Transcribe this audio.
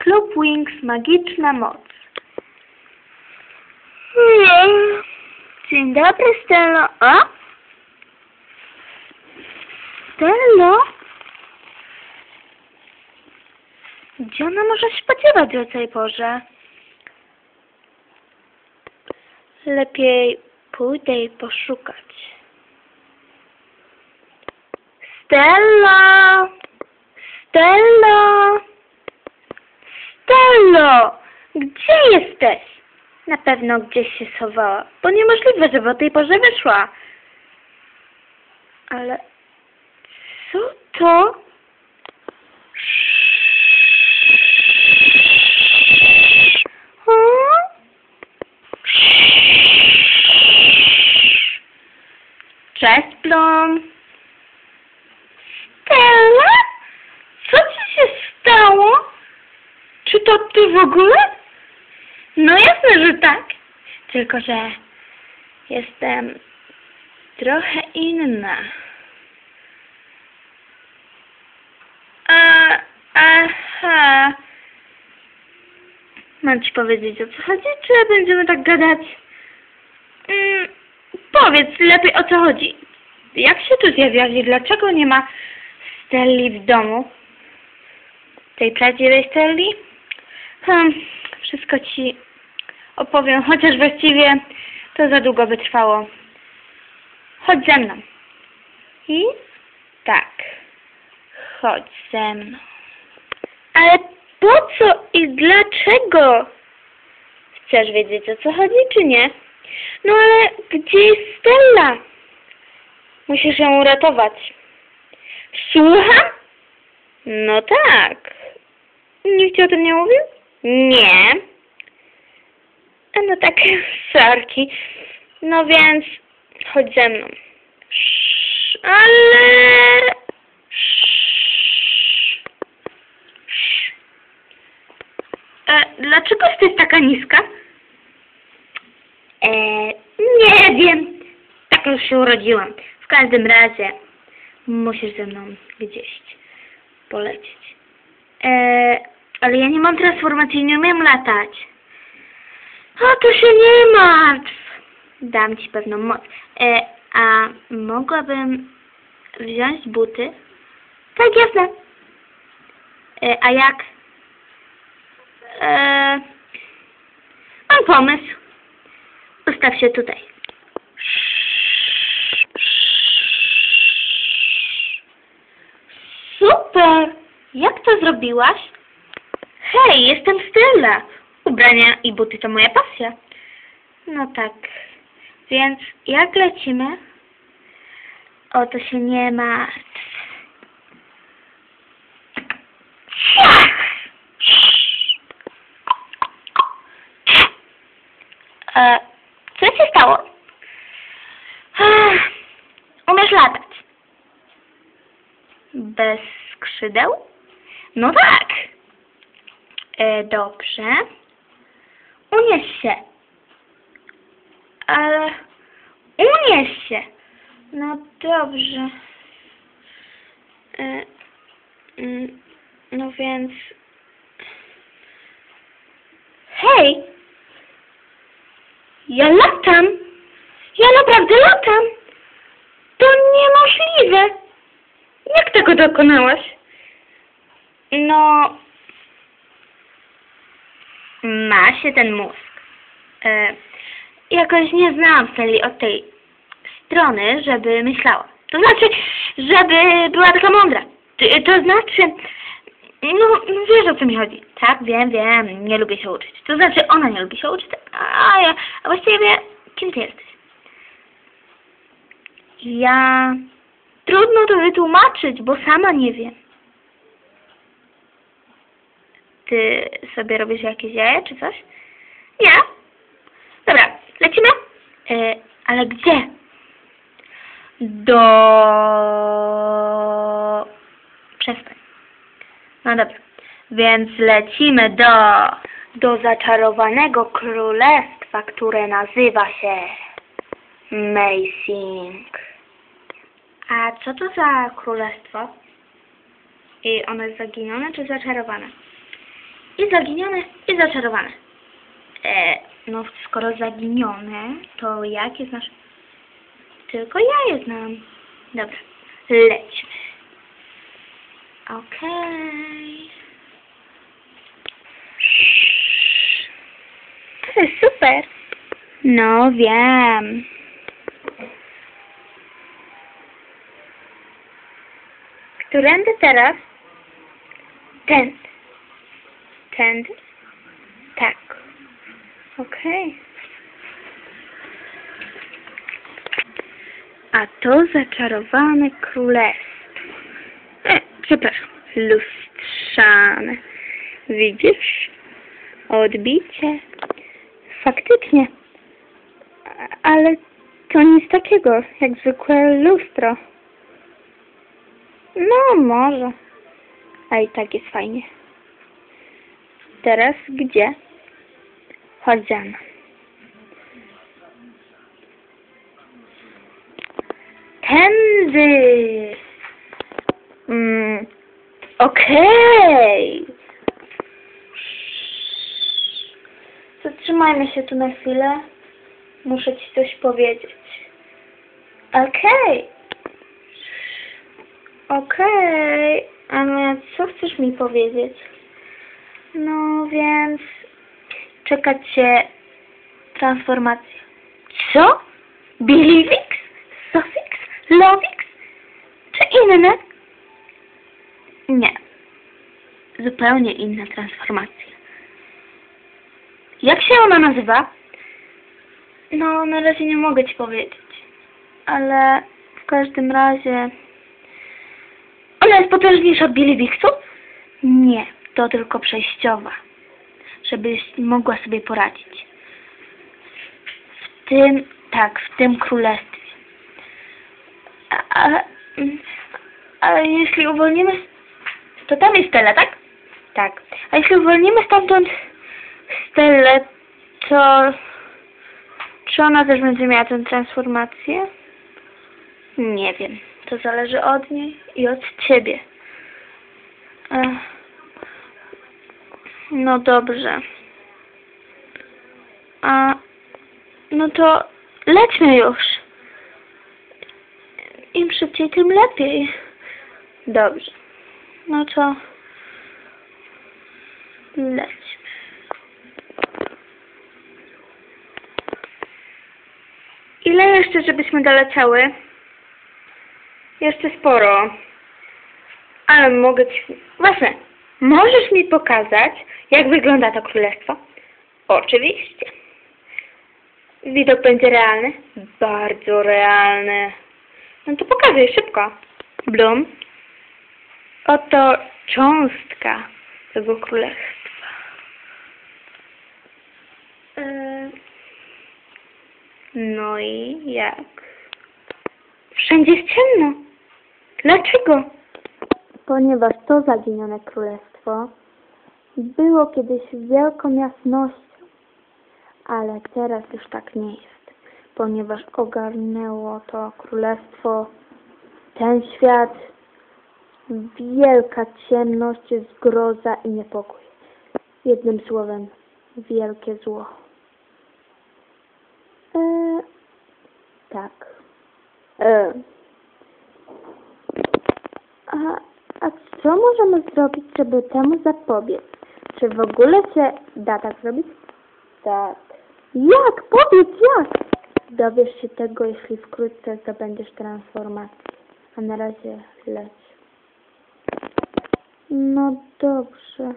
Club Wings magiczna moc. Dzień dobry, Stello. O? Stello? Gdzie ona może spodziewać o tej porze? Lepiej pójdę jej poszukać. Stello! Stello! Stello! Gdzie jesteś? Na pewno gdzieś się schowała, bo niemożliwe, żeby o tej porze wyszła. Ale co to? Cześć, Plum. Stella? Co ci się stało? Czy to ty w ogóle? No jasne, że tak. Tylko, że jestem trochę inna. A, aha. Mam ci powiedzieć o co chodzi, czy będziemy tak gadać? Mm, powiedz lepiej o co chodzi. Jak się tu zjawiasz i dlaczego nie ma Stelli w domu? Tej prawdziwej Stelli? Hmm, wszystko ci opowiem, chociaż właściwie to za długo by trwało. Chodź ze mną. I tak, chodź ze mną. Ale po co i dlaczego? Chcesz wiedzieć o co chodzi, czy nie? No ale gdzie jest Stella? Musisz ją uratować. Słucham? No tak. Nikt ci o tym nie mówił? Nie. A no tak, sorki. No więc chodź ze mną. Sz, ale... Sz, sz. E, dlaczego jesteś taka niska? E, nie wiem. Tak już się urodziłam. W każdym razie musisz ze mną gdzieś polecieć. E, ale ja nie mam transformacji, nie umiem latać. O, to się nie martw. Dam ci pewną moc. E, a mogłabym wziąć buty? Tak, jasne. E, a jak? E, mam pomysł. Ustaw się tutaj. Super! Jak to zrobiłaś? Hej, jestem Stella. Ubrania i buty to moja pasja. No tak. Więc jak lecimy? O, to się nie martw. E, co się stało? Umiesz latać. Bez skrzydeł? No tak. E, dobrze. Unieś się. Ale unieś się. No dobrze. E, mm, no więc... Hej! Ja latam! Ja naprawdę latam! To niemożliwe! Jak tego dokonałaś? No... Ma się ten mózg. E, jakoś nie znałam Steli od tej strony, żeby myślała. To znaczy, żeby była taka mądra. To, to znaczy... No, no wiesz o co mi chodzi. Tak, wiem, wiem, nie lubię się uczyć. To znaczy, ona nie lubi się uczyć, a ja... A właściwie, kim ty jesteś? Ja... Trudno to wytłumaczyć, bo sama nie wiem. Ty sobie robisz jakieś jaja czy coś? Nie. Dobra, lecimy? E, ale gdzie? Do... Przestań. No dobrze. Więc lecimy do... Do zaczarowanego królestwa, które nazywa się... Amazing. A co to za królestwo? I ono jest zaginione czy zaczarowane? I zaginione, i zaczarowane. E, no, skoro zaginione, to jak je znasz? Tylko ja je znam. Dobra, lećmy. Okej. To jest super. No, wiem. Którędy teraz? Tędy. Tak. Okej. A to zaczarowane królestwo. E, przepraszam, lustrzane. Widzisz? Odbicie. Faktycznie. Ale to nic takiego, jak zwykłe lustro. No, może. A i tak jest fajnie. Teraz gdzie? Mną. Tędy. Mm, Okej. Zatrzymajmy się tu na chwilę. Muszę ci coś powiedzieć. Okej. Okej. A więc co chcesz mi powiedzieć? No więc czekać się transformacja. Co? Bilivix? Sofix? Lovix? Czy inne? Nie. Zupełnie inna transformacja. Jak się ona nazywa? No, na razie nie mogę ci powiedzieć. Ale w każdym razie... Ona jest potężniejsza od Billy? Nie, to tylko przejściowa. Żebyś mogła sobie poradzić. W tym, tak, w tym królestwie. A, a, a jeśli uwolnimy... To tam jest Stella, tak? Tak. A jeśli uwolnimy stamtąd Stellę, to... Czy ona też będzie miała tę transformację? Nie wiem. To zależy od niej i od ciebie. Ech. No dobrze. A... No to lećmy już. Im szybciej, tym lepiej. Dobrze. No to... Lećmy. Ile jeszcze, żebyśmy doleciały? Jeszcze sporo. Ale mogę ci... Właśnie, możesz mi pokazać, jak wygląda to królestwo? Oczywiście. Widok będzie realny? Bardzo realny. No to pokazuj szybko. Blum. Oto cząstka tego królestwa. Yy. No i jak? Wszędzie jest ciemno. Dlaczego? Ponieważ to zaginione królestwo było kiedyś wielką jasnością, ale teraz już tak nie jest, ponieważ ogarnęło to królestwo ten świat wielka ciemność, zgroza i niepokój. Jednym słowem, wielkie zło. Eee, tak. A, a co możemy zrobić, żeby temu zapobiec? Czy w ogóle się da tak zrobić? Tak. Jak? Powiedz jak! Dowiesz się tego, jeśli wkrótce zdobędziesz transformację. A na razie leć. No dobrze.